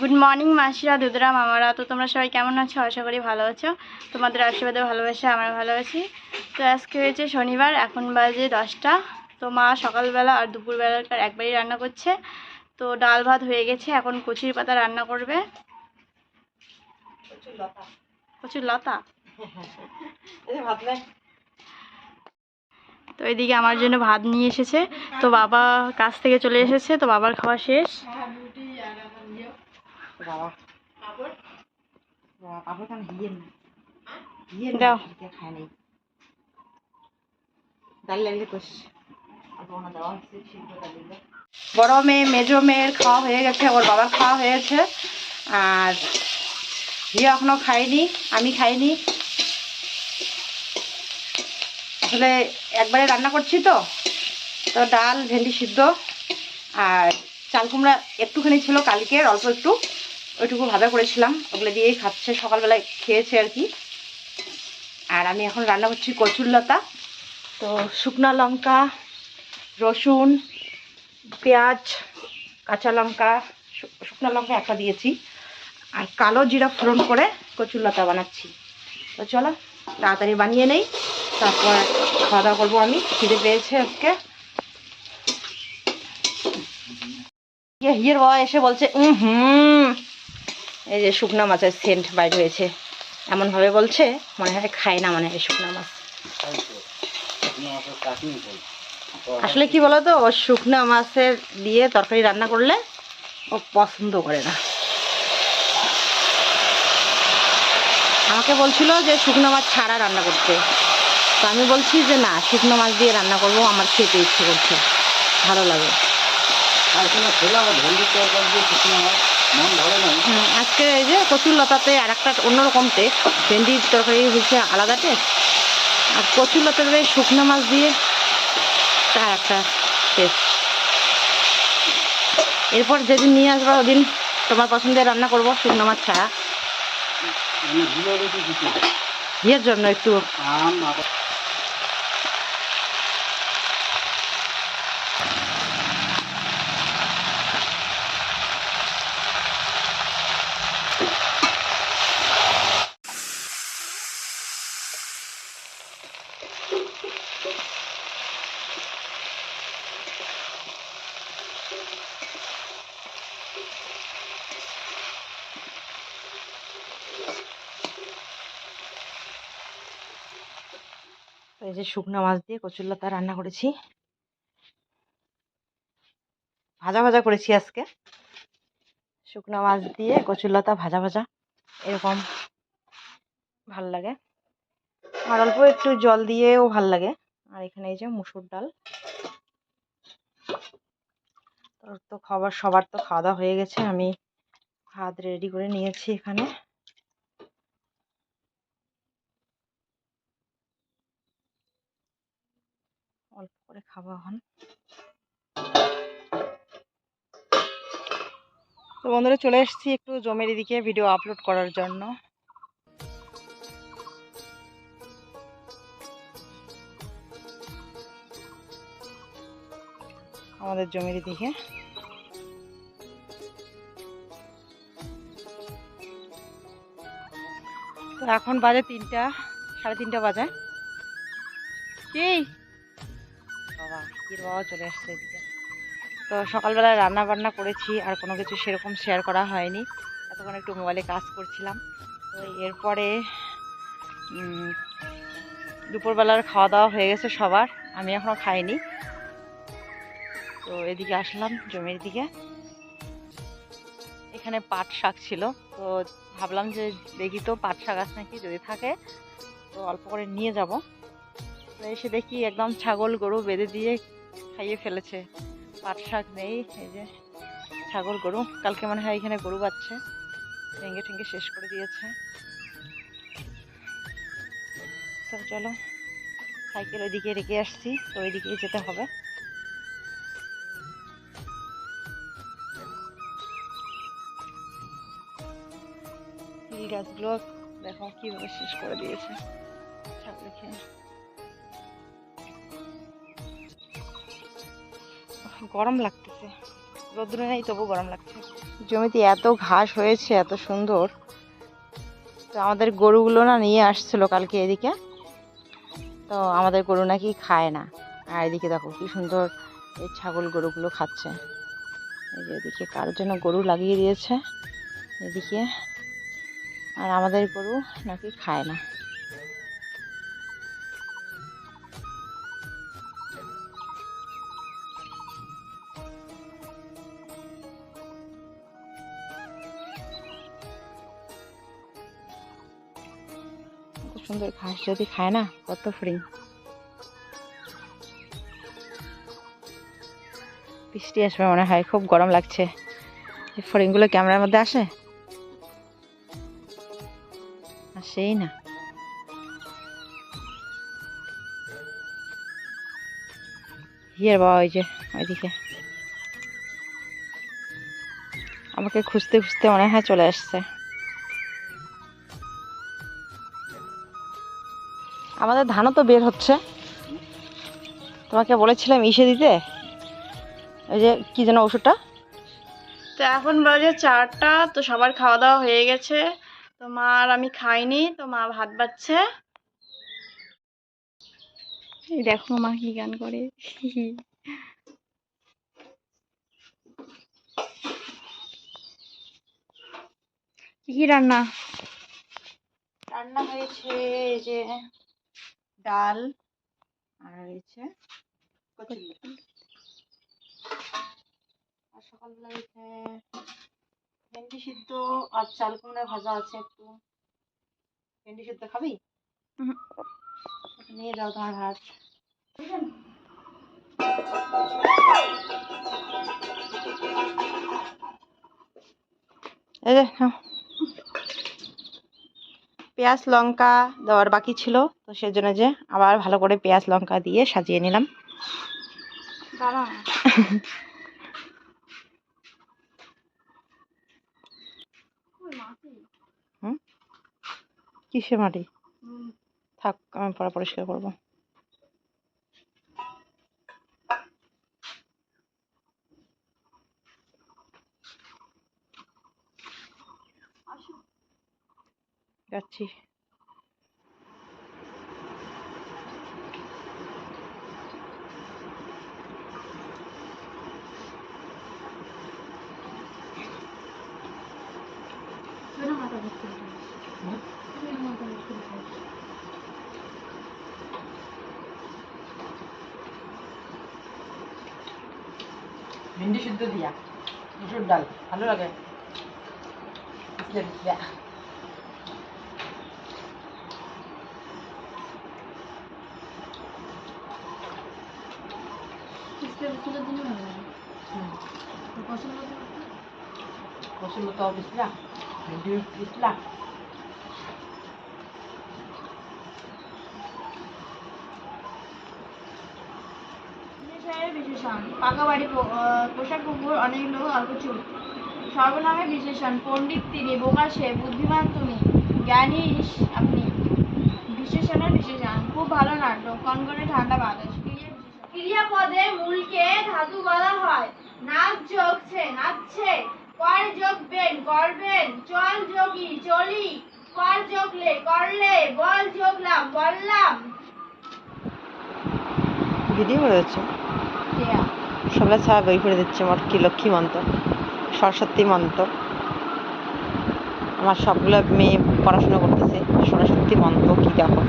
Good morning মাসিরা দুধরা মামারা। তো তোমরা সবাই কেমন আছো? আশা করি ভালো আছো। তোমাদের আশীর্বাদে ভালোবাসে আমরা ভালো আছি। তো আজকে হয়েছে শনিবার এখন বাজে দশটা। তো মা সকালবেলা আর দুপুরবেলাকার একবারই রান্না করছে। তো ডাল ভাত হয়ে গেছে এখন কচুরি পাতা রান্না করবে। কচুর লতা। তো এদিকে আমার জন্য ভাত নিয়ে এসেছে। তো বাবা কাছ থেকে চলে এসেছে তো বাবার খাওয়া শেষ। বাবা। বাবা পাপড় কেন হিয়ের না হিয়ের দাও। না খায় নাই। ডাল লাগলে কোষ বড় মেয়ে মেজো মেয়ের খাওয়া হয়ে গেছে ওর বাবার খাওয়া হয়েছে আর হিয়া এখনও খাইনি আমি খাইনি। আসলে একবারে রান্না করছি তো তো ডাল ভেন্ডি সিদ্ধ। আর চাল কুমড়া একটুখানি ছিল কালকের অল্প একটু। ওইটুকু ভাজা করেছিলাম। ওগুলো দিয়েই খাচ্ছে, সকালবেলায় খেয়েছে আর কি। আর আমি এখন রান্না করছি কচুরলতা তো শুকনো লঙ্কা, রসুন, পেঁয়াজ, কাঁচা লঙ্কা শুকনো লঙ্কা একটা দিয়েছি। আর কালো জিরা ফোড়ন করে কচুরলতা বানাচ্ছি। তো চলো, তাড়াতাড়ি বানিয়ে নেই। তারপর খাওয়া দাওয়া করব আমি। খিদে পেয়েছে আজকে। ইয়ে হিয়ের বাবা এসে বলছে হুম। এই যে শুকনো মাছের সেন্ট বাইর হয়েছে। এমনভাবে বলছে মনে হয় খায় না মনে শুকনো মাছ। আসলে কি বলতো ও শুকনো মাছের দিয়ে তরকারি রান্না করলে ও পছন্দ করে না। আমাকে বলছিল যে শুকনো মাছ ছাড়া রান্না করতে। তো আমি বলছি যে না শুকনো মাছ দিয়ে রান্না করব আমার খেতে ইচ্ছে করছে। ভালো লাগে। হুম, আজকে এই যে কচুর লতাতে আর একটা অন্যরকম টেস্ট ভেন্ডির তরকারি হচ্ছে আলাদা টেস্ট আর কচুর লতাতে শুকনো মাছ দিয়ে তার একটা টেস্ট এরপর যেদিন নিয়ে আসব ওদিন তোমার পছন্দের রান্না করব শুকনো মাছ ছাড়া। ইয়ের জন্য একটু এই যে শুকনো মাছ দিয়ে কচুর লতা রান্না করেছি। ভাজা ভাজা করেছি আজকে। শুকনো মাছ দিয়ে কচুর লতা ভাজা ভাজা, এরকম ভালো লাগে। আর অল্প একটু জল দিয়েও ভালো লাগে। আর এখানে এই যে মুসুর ডাল। তোর তো খাবার, সবার তো খাওয়া দাওয়া হয়ে গেছে। আমি ভাত রেডি করে নিয়েছি এখানে। অল্প করে খাব এখন তো বন্ধুরা চলে এসেছি একটু জমির দিকে ভিডিও আপলোড করার জন্য। আমাদের জমির দিকে এখন বাজে তিনটা, সাড়ে তিনটা বাজে। কি? বাবা বাবা চলে আসছে এদিকে। তো সকালবেলা রান্না বান্না করেছি, আর কোনো কিছু সেরকম শেয়ার করা হয়নি। এতক্ষণ একটু মোবাইলে কাজ করছিলাম। তো এরপরে দুপুরবেলার খাওয়া দাওয়া হয়ে গেছে সবার। আমি এখনও খাইনি। তো এদিকে আসলাম জমির দিকে। এখানে পাট শাক ছিল। তো ভাবলাম যে দেখি তো পাট শাক আছে নাকি, যদি থাকে, তো অল্প করে নিয়ে যাব। তো এসে দেখি একদম ছাগল গরু বেঁধে দিয়ে খাইয়ে ফেলেছে। পাট শাক নেই, এই যে ছাগল গরু। কালকে মনে হয় এখানে গরু বাচ্ছে ভেঙে ঠেঙ্গে শেষ করে দিয়েছে। তো চলো, সাইকেল ওইদিকে রেখে আসছি, তো ওইদিকেই যেতে হবে। গাছগুলো দেখো কীভাবে শেষ করে দিয়েছে। ছাগলে খেয়ে গরম লাগতেছে। রোদ্র নেই তবু গরম লাগছে। জমিতে এত ঘাস হয়েছে, এত সুন্দর। তো আমাদের গরুগুলো না নিয়ে আসছিল কালকে এদিকে। তো আমাদের গরু নাকি খায় না। আর এদিকে দেখো কি সুন্দর এই ছাগল গরুগুলো খাচ্ছে। এই যে এদিকে কারোর জন্য গরু লাগিয়ে দিয়েছে। এদিকে। আর আমাদের গরু নাকি খায় না। সুন্দর ঘাস যদি খায় না, কত ফ্রি বৃষ্টি আসবে মনে হয়, খুব গরম লাগছে। এই ফড়িংগুলো ক্যামেরার মধ্যে আসে? আসেই না। হিয়ার বাবা, ওই যে, ওইদিকে। আমাকে খুঁজতে খুঁজতে মনে হয় চলে আসছে। আমাদের ধানও তো বের হচ্ছে। তোমাকে বলেছিলাম ইসে দিতে। ওই যে কি যেন ওষুধটা? তো এখন বাজে চারটা তো সবার খাওয়া দাওয়া হয়ে গেছে। তো মা আর আমি খাইনি তো মা ভাত বাচ্ছে। এই দেখো মা কি গান করে। কি কি রান্না? রান্না হয়েছে এই যে ডাল আর কচুরি। আর সকালবেলা ভেন্ডি সিদ্ধ আর চাল কুমড়া ভাজা আছে একটু। ভেন্ডি সিদ্ধ খাবি? নিয়ে যাও তোমার ভাত এই যে নাও। পেঁয়াজ লঙ্কা দেওয়ার বাকি ছিল। তো সেজন্য যে আবার ভালো করে পেঁয়াজ লঙ্কা দিয়ে সাজিয়ে নিলাম। কিসে মাটি? থাক আমি পরে পরিষ্কার করব। যাচ্ছি। ভেন্ডি সিদ্ধ দিয়া মুসুর ডাল ভালো লাগে। বিশেষণ পাকা বাড়ি পো- আহ, পোষা কুকুর অনেক লোক অল্প চুল সর্বনামে বিশেষণ পণ্ডিত তিনি বোকা সে বুদ্ধিমান তুমি জ্ঞানী আপনি। বিশেষণের বিশেষণ খুব ভালো নাটক কনকনে ঠান্ডা বাতাস। ক্রিয়াপদে মূলকে ধাতু বলা হয়। নাচ যোগছে নাচছে কর যোগবেন করবেন চল যোগী চলি কর যোগলে করলে বল যোগলাম বললাম। ভিডিও করে দিচ্ছে। সবাই ছাড়া বই করে দিচ্ছে মোট কি লক্ষ্মী মন্ত্র সরস্বতী মন্ত্র। আমার সবগুলো মেয়ে পড়াশোনা করতেছে সরস্বতী মন্ত্র কি দেখো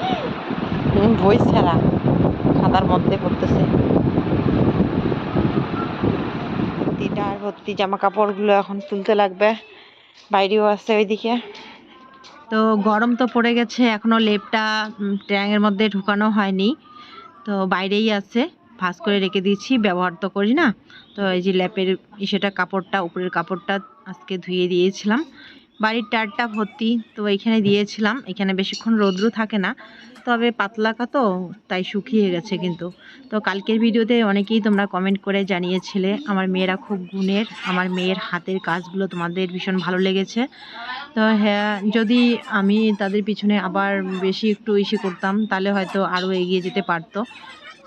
হুম, বই ছাড়া খাতার মধ্যে পড়তেছে। আর ভর্তি জামা কাপড়গুলো এখন তুলতে লাগবে, বাইরেও আছে ওইদিকে। তো গরম তো পড়ে গেছে, এখনও লেপটা ট্যাংয়ের মধ্যে ঢুকানো হয়নি। তো বাইরেই আছে, ভাঁজ করে রেখে দিয়েছি, ব্যবহার তো করি না। তো এই যে ল্যাপের সেটা কাপড়টা, উপরের কাপড়টা আজকে ধুয়ে দিয়েছিলাম। বাড়ির টারটা ভর্তি, তো এখানে দিয়েছিলাম। এখানে বেশিক্ষণ রৌদ্র থাকে না। তবে পাতলা তো, তাই শুকিয়ে গেছে কিন্তু। তো কালকের ভিডিওতে অনেকেই তোমরা কমেন্ট করে জানিয়েছিলে, আমার মেয়েরা খুব গুণের, আমার মেয়ের হাতের কাজগুলো তোমাদের ভীষণ ভালো লেগেছে। তো হ্যাঁ যদি আমি তাদের পিছনে আবার বেশি একটু ইসে করতাম, তাহলে হয়তো আরও এগিয়ে যেতে পারতো।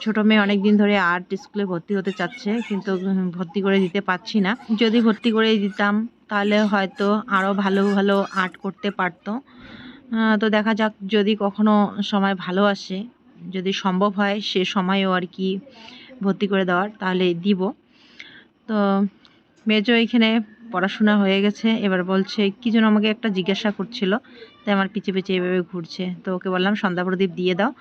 ছোট মেয়ে অনেক দিন ধরে আর্ট স্কুলে ভর্তি হতে চাচ্ছে, কিন্তু ভর্তি করে দিতে পারছি না। যদি ভর্তি করে দিতাম, তাহলে হয়তো আরও ভালো ভালো আর্ট করতে পারতো। তো দেখা যাক যদি কখনো সময় ভালো আসে, যদি সম্ভব হয় সে সময়ও আর কি ভর্তি করে দেওয়ার, তাহলে দিব। তো মেজো এখানে পড়াশোনা হয়ে গেছে, এবার বলছে, কি যেন আমাকে একটা জিজ্ঞাসা করছিল, তাই আমার পিছে পিছে এভাবে ঘুরছে। তো ওকে বললাম, সন্ধ্যা প্রদীপ দিয়ে দাও।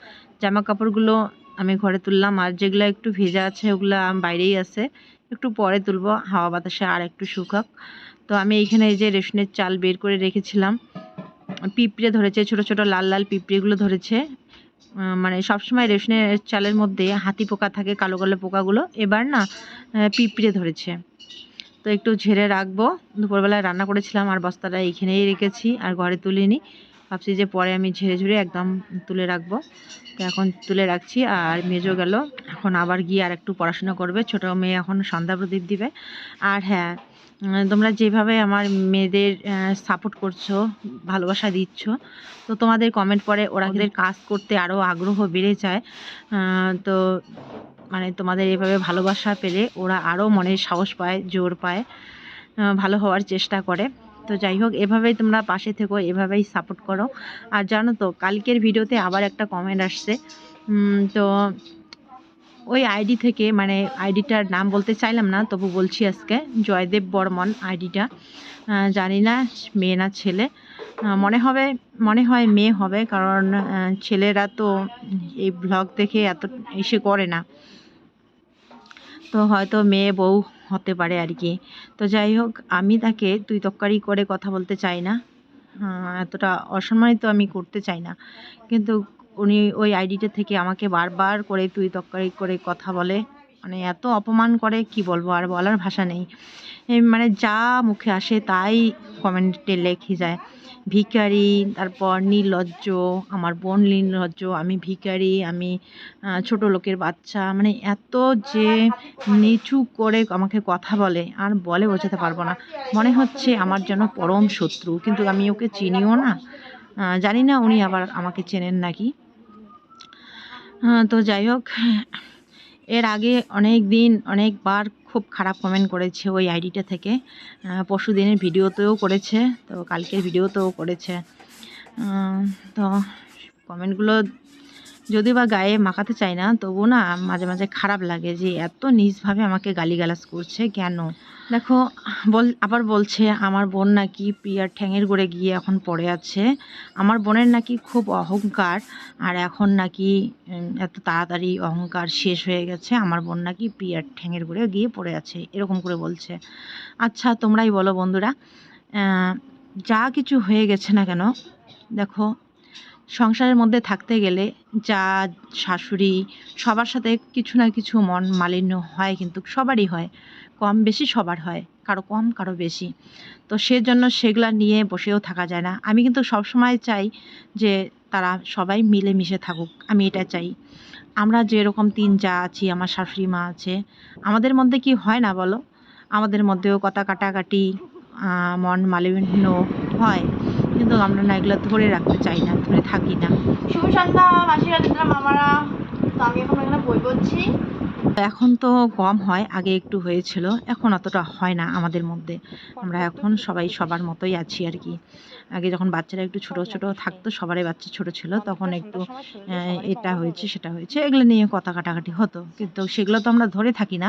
জামা কাপড়গুলো আমি ঘরে তুললাম, আর যেগুলো একটু ভেজা আছে, ওগুলো বাইরেই আছে। একটু পরে তুলবো, হাওয়া বাতাসে আর একটু শুকাক। তো আমি এইখানে এই যে রেশনের চাল বের করে রেখেছিলাম। পিঁপড়ে ধরেছে, ছোট ছোট লাল লাল পিঁপড়েগুলো ধরেছে। মানে সবসময় রেশনের চালের মধ্যে হাতি পোকা থাকে, কালো কালো পোকাগুলো। এবার না পিঁপড়ে ধরেছে। তো একটু ঝেড়ে রাখব। দুপুরবেলায় রান্না করেছিলাম, আর বস্তাটা এইখানেই রেখেছি, আর ঘরে তুলিনি। ভাবছি যে পরে আমি ঝেড়ে ঝুড়ে একদম তুলে রাখব। তো এখন তুলে রাখছি, আর মেজো গেল। এখন আবার গিয়ে আর একটু পড়াশোনা করবে। ছোটো মেয়ে এখন সন্ধ্যা প্রদীপ দিবে। আর হ্যাঁ তোমরা যেভাবে আমার মেয়েদের সাপোর্ট করছ ভালোবাসা দিচ্ছ তো তোমাদের কমেন্ট পরে ওরা কাজ করতে আরও আগ্রহ বেড়ে যায় তো মানে তোমাদের এভাবে ভালোবাসা পেলে ওরা আরও মনে সাহস পায় জোর পায় ভালো হওয়ার চেষ্টা করে। তো যাই হোক এভাবেই তোমরা পাশে থেকো এভাবেই সাপোর্ট করো। আর জানো তো কালকের ভিডিওতে আবার একটা কমেন্ট আসছে। তো ওই আইডি থেকে মানে আইডিটার নাম বলতে চাইলাম না, তবু বলছি আজকে, জয়দেব বর্মন আইডিটা জানি না, মেয়ে না ছেলে। মনে হবে, মনে হয় মেয়ে হবে, কারণ ছেলেরা তো এই ব্লগ দেখে এত, এসে করে না। তো হয়তো মেয়ে বউ হতে পারে আর কি। তো যাই হোক, আমি তাকে তুই তক্কারি করে কথা বলতে চাই না। এতটা অসম্মানিত আমি করতে চাই না। কিন্তু উনি ওই আইডিটা থেকে আমাকে বারবার করে তুই তক্কারি করে কথা বলে। মানে এত অপমান করে, কি বলব, আর বলার ভাষা নেই। মানে যা মুখে আসে তাই কমেন্টে লেখি যায়। ভিকারি তারপর নির্লজ্জ, আমার বোন নির্লজ্জ, আমি ভিকারি আমি ছোট লোকের বাচ্চা। মানে এত যে নিচু করে আমাকে কথা বলে, আর বলে বোঝাতে পারব না। মনে হচ্ছে আমার যেন পরম শত্রু, কিন্তু আমি ওকে চিনিও না। জানি না উনি আবার আমাকে চেনেন নাকি। তো যাই হোক, এর আগে অনেক দিন, অনেকবার খুব খারাপ কমেন্ট করেছে ওই আইডিটা থেকে। পরশু দিনের ভিডিওতেও করেছে, তো কালকের ভিডিওতেও করেছে। তো কমেন্টগুলো যদি বা গায়ে মাখাতে চাই না তবু না মাঝে মাঝে খারাপ লাগে যে এত নিজভাবে আমাকে গালিগালাজ করছে, কেন? দেখো, বল, আবার বলছে, আমার বোন নাকি প্রিয়ার ঠ্যাঙের গড়ে গিয়ে এখন পড়ে আছে। আমার বোনের নাকি খুব অহংকার, আর এখন নাকি এত তাড়াতাড়ি অহংকার শেষ হয়ে গেছে। আমার বোন নাকি প্রিয়ার ঠ্যাঙের গড়ে গিয়ে পড়ে আছে। এরকম করে বলছে। আচ্ছা তোমরাই বলো বন্ধুরা যা কিছু হয়ে গেছে না কেন, দেখো সংসারের মধ্যে থাকতে গেলে যা শাশুড়ি সবার সাথে কিছু না কিছু মন মালিন্য হয় কিন্তু সবারই হয়। কম বেশি সবার হয়, কারও কম, কারও বেশি। তো সেজন্য সেগুলা নিয়ে বসেও থাকা যায় না। আমি কিন্তু সবসময় চাই যে তারা সবাই মিলেমিশে থাকুক, আমি এটা চাই। আমরা যেরকম তিন যা আছি, আমার শাশুড়ি মা আছে, আমাদের মধ্যে কি হয় না বলো? আমাদের মধ্যেও কথা কাটাকাটি মন মালিন্য হয়। কিন্তু আমরা না এগুলো ধরে রাখতে চাই না, ধরে থাকি না। শুভ সন্ধ্যা, মাসিরা মামারা। তো আমি এখন এখানে বই পড়ছি। এখন তো কম হয়, আগে একটু হয়েছিল, এখন অতটা হয় না আমাদের মধ্যে। আমরা এখন সবাই সবার মতোই আছি আর কি। আগে যখন বাচ্চারা একটু ছোট ছোট থাকতো, সবারই বাচ্চা ছোট ছিল, তখন একটু এটা হয়েছে, সেটা হয়েছে, এগুলো নিয়ে কথা কাটাকাটি হতো। কিন্তু সেগুলো তো আমরা ধরে থাকি না।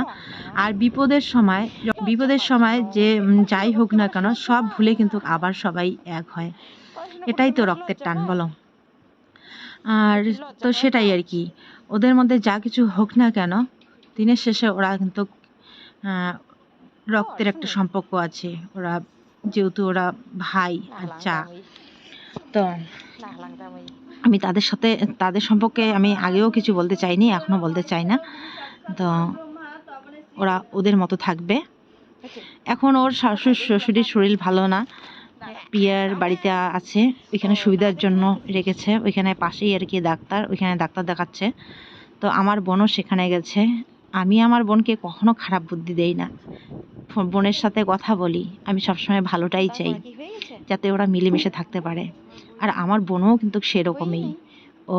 আর বিপদের সময় বিপদের সময় যে যাই হোক না কেন, সব ভুলে কিন্তু আবার সবাই এক হয়। এটাই তো রক্তের টান, বলো। আর তো সেটাই আর কি। ওদের মধ্যে যা কিছু হোক না কেন দিনের শেষে ওরা কিন্তু রক্তের একটা সম্পর্ক আছে। ওরা যেহেতু ওরা ভাই আর চা। তো আমি তাদের সাথে তাদের সম্পর্কে আমি আগেও কিছু বলতে চাইনি এখনও বলতে চাই না। তো ওরা ওদের মতো থাকবে। এখন ওর শাশুড়ি শ্বশুরের শরীর ভালো না। পিয়ার বাড়িতে আছে ওইখানে সুবিধার জন্য রেখেছে। ওইখানে পাশেই আর কি ডাক্তার ওইখানে ডাক্তার দেখাচ্ছে। তো আমার বোনও সেখানে গেছে। আমি আমার বোনকে কখনো খারাপ বুদ্ধি দেই না। বোনের সাথে কথা বলি আমি সবসময় ভালোটাই চাই যাতে ওরা মিলেমিশে থাকতে পারে। আর আমার বোনও কিন্তু সেরকমই। ও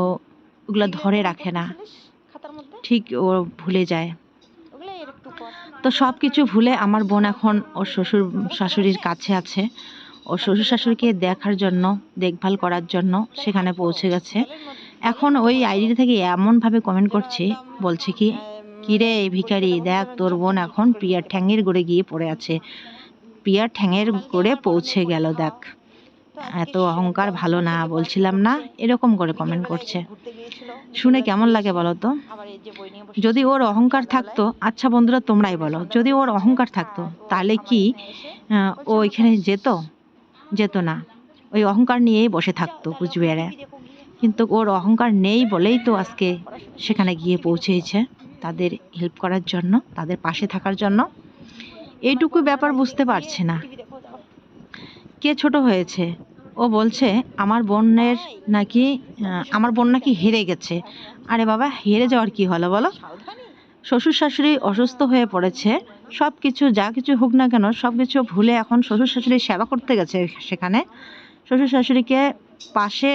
ওগুলো ধরে রাখে না। ঠিক ও ভুলে যায়। তো সব কিছু ভুলে আমার বোন এখন ওর শ্বশুর শাশুড়ির কাছে আছে। ওর শ্বশুর শাশুড়িকে দেখার জন্য দেখভাল করার জন্য সেখানে পৌঁছে গেছে। এখন ওই আইডি থেকে এমনভাবে কমেন্ট করছে বলছে কি কিরে ভিখারি? দেখ, তোর বোন এখন প্রিয়ার ঠ্যাঙের গড়ে গিয়ে পড়ে আছে। প্রিয়ার ঠ্যাঙের গড়ে পৌঁছে গেল, দেখ। এত অহংকার ভালো না, বলছিলাম না? এরকম করে কমেন্ট করছে। শুনে কেমন লাগে বলো তো? যদি ওর অহংকার থাকতো আচ্ছা বন্ধুরা, তোমরাই বলো। যদি ওর অহংকার থাকতো, তাহলে কি ও এখানে যেত? যেত না। ওই অহংকার নিয়েই বসে থাকতো কুচবিহারে। কিন্তু ওর অহংকার নেই বলেই তো আজকে সেখানে গিয়ে পৌঁছেছে। তাদের হেল্প করার জন্য, তাদের পাশে থাকার জন্য। এইটুকু ব্যাপার বুঝতে পারছে না। কে ছোট হয়েছে? ও বলছে, আমার বোনের নাকি আমার বোন নাকি হেরে গেছে। আরে বাবা, হেরে যাওয়ার কি হলো বলো? শ্বশুর শাশুড়ি অসুস্থ হয়ে পড়েছে। সব কিছু যা কিছু হোক না কেন সব কিছু ভুলে এখন শ্বশুর শাশুড়ি সেবা করতে গেছে সেখানে। শ্বশুর শাশুড়িকে পাশে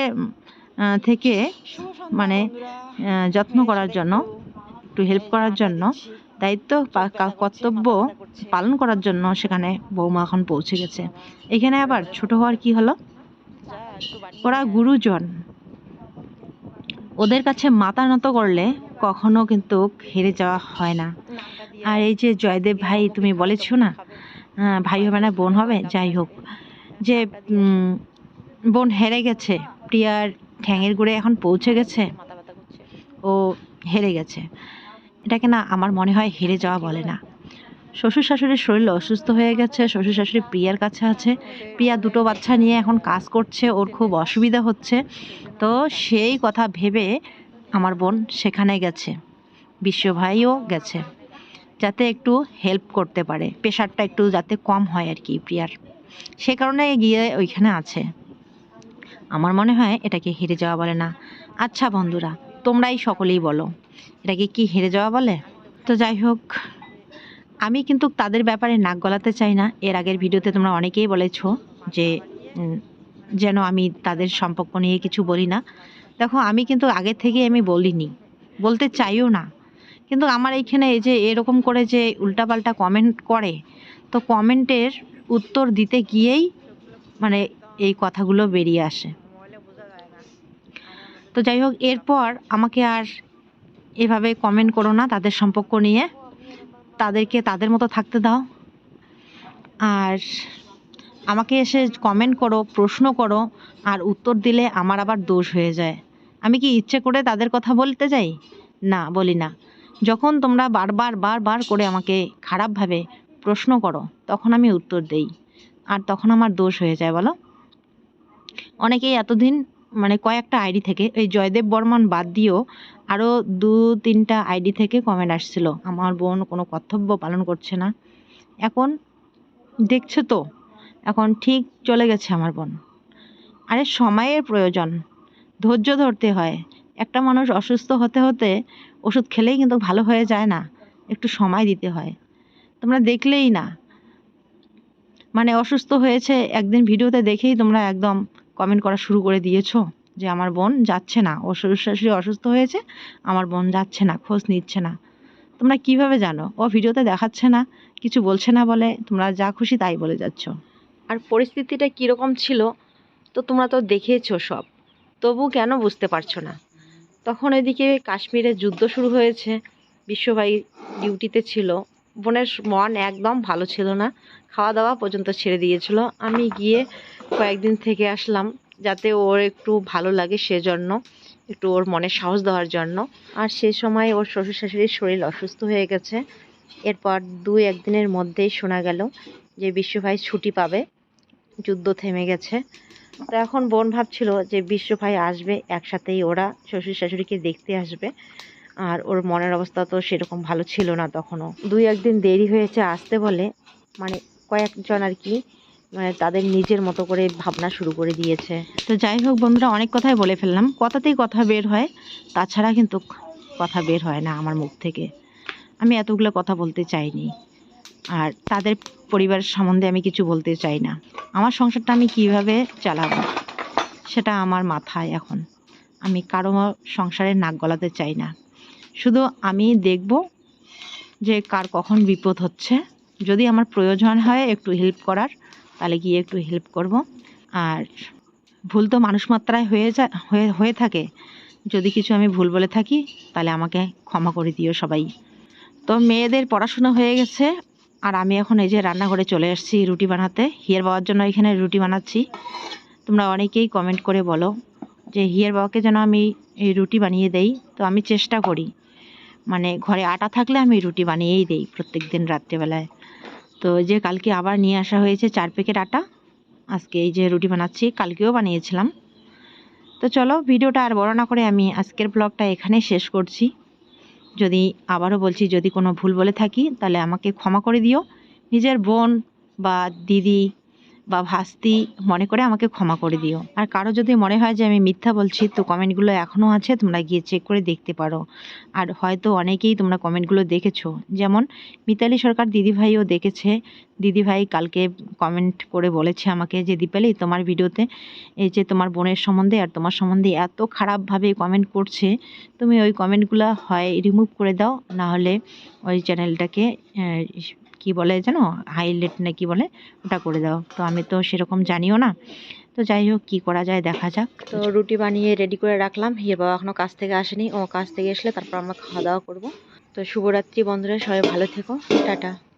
থেকে মানে যত্ন করার জন্য একটু হেল্প করার জন্য দায়িত্ব কর্তব্য পালন করার জন্য সেখানে বৌমা এখন পৌঁছে গেছে। এখানে আবার ছোট হওয়ার কি হলো? ওরা গুরুজন। ওদের কাছে মাথা নত করলে কখনো কিন্তু হেরে যাওয়া হয় না। আর এই যে জয়দেব ভাই তুমি বলেছ না? আহ, ভাই হবে না বোন হবে যাই হোক। যে বোন হেরে গেছে প্রিয়ার ঠ্যাঙের গুড়ে এখন পৌঁছে গেছে ও হেরে গেছে। এটাকে না আমার মনে হয় হেরে যাওয়া বলে না। শ্বশুর শাশুড়ির শরীর অসুস্থ হয়ে গেছে, শ্বশুর শাশুড়ি প্রিয়ার কাছে আছে। প্রিয়া দুটো বাচ্চা নিয়ে এখন কাজ করছে, ওর খুব অসুবিধা হচ্ছে। তো সেই কথা ভেবে আমার বোন সেখানে গেছে, বিশ্বভাইও গেছে, যাতে একটু হেল্প করতে পারে। প্রেশারটা একটু যাতে কম হয় আর কি প্রিয়ার। সে কারণে গিয়ে ওইখানে আছে। আমার মনে হয় এটাকে হেরে যাওয়া বলে না। আচ্ছা বন্ধুরা তোমরাই সকলেই বলো। এটাকে কি হেরে যাওয়া বলে? তো যাই হোক, আমি কিন্তু তাদের ব্যাপারে নাক গলাতে চাই না। এর আগের ভিডিওতে তোমরা অনেকেই বলেছ যে যেন আমি তাদের সম্পর্ক নিয়ে কিছু বলি না। দেখো, আমি কিন্তু আগে থেকে আমি বলিনি। বলতে চাইও না। কিন্তু আমার এইখানে এই যে এরকম করে যে উল্টাপাল্টা কমেন্ট করে, তো কমেন্টের উত্তর দিতে গিয়েই মানে এই কথাগুলো বেরিয়ে আসে। তো যাই হোক, এরপর আমাকে আর এভাবে কমেন্ট করো না, তাদের সম্পর্ক নিয়ে। তাদেরকে তাদের মতো থাকতে দাও। আর আমাকে এসে কমেন্ট করো, প্রশ্ন করো, আর উত্তর দিলে আমার আবার দোষ হয়ে যায়। আমি কি ইচ্ছে করে তাদের কথা বলতে যাই? না, বলি না। যখন তোমরা বারবার বারবার করে আমাকে খারাপভাবে প্রশ্ন করো, তখন আমি উত্তর দেই। আর তখন আমার দোষ হয়ে যায়, বলো? অনেকেই এতদিন মানে কয়েকটা আইডি থেকে, এই জয়দেব বর্মন বাদ দিয়েও আরও দু, তিনটা আইডি থেকে কমেন্ট আসছিল। আমার বোন কোনো কর্তব্য পালন করছে না। এখন দেখছ তো, এখন ঠিক চলে গেছে আমার বোন। আরে সময়ের প্রয়োজন, ধৈর্য ধরতে হয়। একটা মানুষ অসুস্থ হতে হতে ওষুধ খেলেই কিন্তু ভালো হয়ে যায় না, একটু সময় দিতে হয়। তোমরা দেখলেই না। মানে অসুস্থ হয়েছে, একদিন ভিডিওতে দেখেই তোমরা একদম কমেন্ট করা শুরু করে দিয়েছ যে আমার বোন যাচ্ছে না। ও শ্বশুর শাশুড়ি অসুস্থ হয়েছে, আমার বোন যাচ্ছে না, খোঁজ নিচ্ছে না। তোমরা কীভাবে জানো? ও ভিডিওতে দেখাচ্ছে না, কিছু বলছে না বলে, তোমরা যা খুশি তাই বলে যাচ্ছ। আর পরিস্থিতিটা কীরকম ছিল, তো তোমরা তো দেখেছ সব। তবু কেন বুঝতে পারছ না? তখন এদিকে কাশ্মীরে যুদ্ধ শুরু হয়েছে, বিশ্বভাই ডিউটিতে ছিল। বোনের মন একদম ভালো ছিল না। খাওয়া দাওয়া পর্যন্ত ছেড়ে দিয়েছিল। আমি গিয়ে কয়েকদিন থেকে আসলাম যাতে ওর একটু ভালো লাগে সেজন্য, একটু ওর মনে সাহস দেওয়ার জন্য। আর সে সময় ওর শ্বশুর শাশুড়ির শরীর অসুস্থ হয়ে গেছে। এরপর দুই একদিনের মধ্যেই শোনা গেল যে বিশ্বভাই ছুটি পাবে। যুদ্ধ থেমে গেছে। তো এখন বোন ভাবছিল যে বিশ্বভাই আসবে, একসাথেই ওরা শ্বশুর শাশুড়িকে দেখতে আসবে। আর ওর মনের অবস্থা তো সেরকম ভালো ছিল না তখনও। দুই একদিন দেরি হয়েছে আসতে বলে মানে কয়েকজন আর কি মানে তাদের নিজের মতো করে ভাবনা শুরু করে দিয়েছে। তো যাই হোক বন্ধুরা, অনেক কথাই বলে ফেললাম। কথাতেই কথা বের হয়, তাছাড়া কিন্তু কথা বের হয় না আমার মুখ থেকে। আমি এতগুলো কথা বলতে চাইনি। আর তাদের পরিবার সম্বন্ধে আমি কিছু বলতে চাই না। আমার সংসারটা আমি কীভাবে চালাবো, সেটা আমার মাথায় এখন। আমি কারও সংসারে নাক গলাতে চাই না। শুধু আমি দেখব যে কার কখন বিপদ হচ্ছে। যদি আমার প্রয়োজন হয় একটু হেল্প করার, তাহলে গিয়ে একটু হেল্প করব। আর ভুল তো মানুষ মাত্রায় হয়ে যায় হয়ে হয়ে থাকে। যদি কিছু আমি ভুল বলে থাকি, তাহলে আমাকে ক্ষমা করে দিও সবাই। তো মেয়েদের পড়াশোনা হয়ে গেছে, আর আমি এখন এই যে রান্নাঘরে চলে এসেছি রুটি বানাতে। হিয়ার বাবার জন্য এখানে রুটি বানাচ্ছি। তোমরা অনেকেই কমেন্ট করে বলো যে হিয়ার বাবাকে যেন আমি এই রুটি বানিয়ে দেই। তো আমি চেষ্টা করি। মানে ঘরে আটা থাকলে আমি রুটি বানিয়েই দিই প্রত্যেক দিন রাত্রেবেলায়। তো যে কালকে আবার নিয়ে আসা হয়েছে চার প্যাকেট আটা। আজকে এই যে রুটি বানাচ্ছি, কালকেও বানিয়েছিলাম। তো চলো ভিডিওটা আর বড় না করে আমি আজকের ব্লগটা এখানে শেষ করছি। যদি আবারও বলছি, যদি কোনো ভুল বলে থাকি, তাহলে আমাকে ক্ষমা করে দিও। নিজের বোন বা দিদি বা ভাস্তি মনে করে আমাকে ক্ষমা করে দিও। আর কারও যদি মনে হয় যে আমি মিথ্যা বলছি, তো কমেন্টগুলো এখনও আছে, তোমরা গিয়ে চেক করে দেখতে পারো। আর হয়তো অনেকেই তোমরা কমেন্টগুলো দেখেছ। যেমন মিতালি সরকার দিদিভাইও দেখেছে। দিদিভাই কালকে কমেন্ট করে বলেছে আমাকে যে, দীপালি, তোমার ভিডিওতে এই যে তোমার বোনের সম্বন্ধে আর তোমার সম্বন্ধে এত খারাপভাবে কমেন্ট করছে, তুমি ওই কমেন্টগুলো হয় রিমুভ করে দাও। না হলে ওই চ্যানেলটাকে কি বলে যেন হাইলাইট না কি বলে, ওটা করে দাও। তো আমি তো সেরকম জানিও না। তো যাই হোক, কী করা যায় দেখা যাক। তো রুটি বানিয়ে রেডি করে রাখলাম। হির বাবা এখনও কাজ থেকে আসেনি, ও কাজ থেকে আসলে তারপর আমরা খাওয়া দাওয়া করব। তো শুভরাত্রি বন্ধুরা, সবাই ভালো থেকো। টাটা।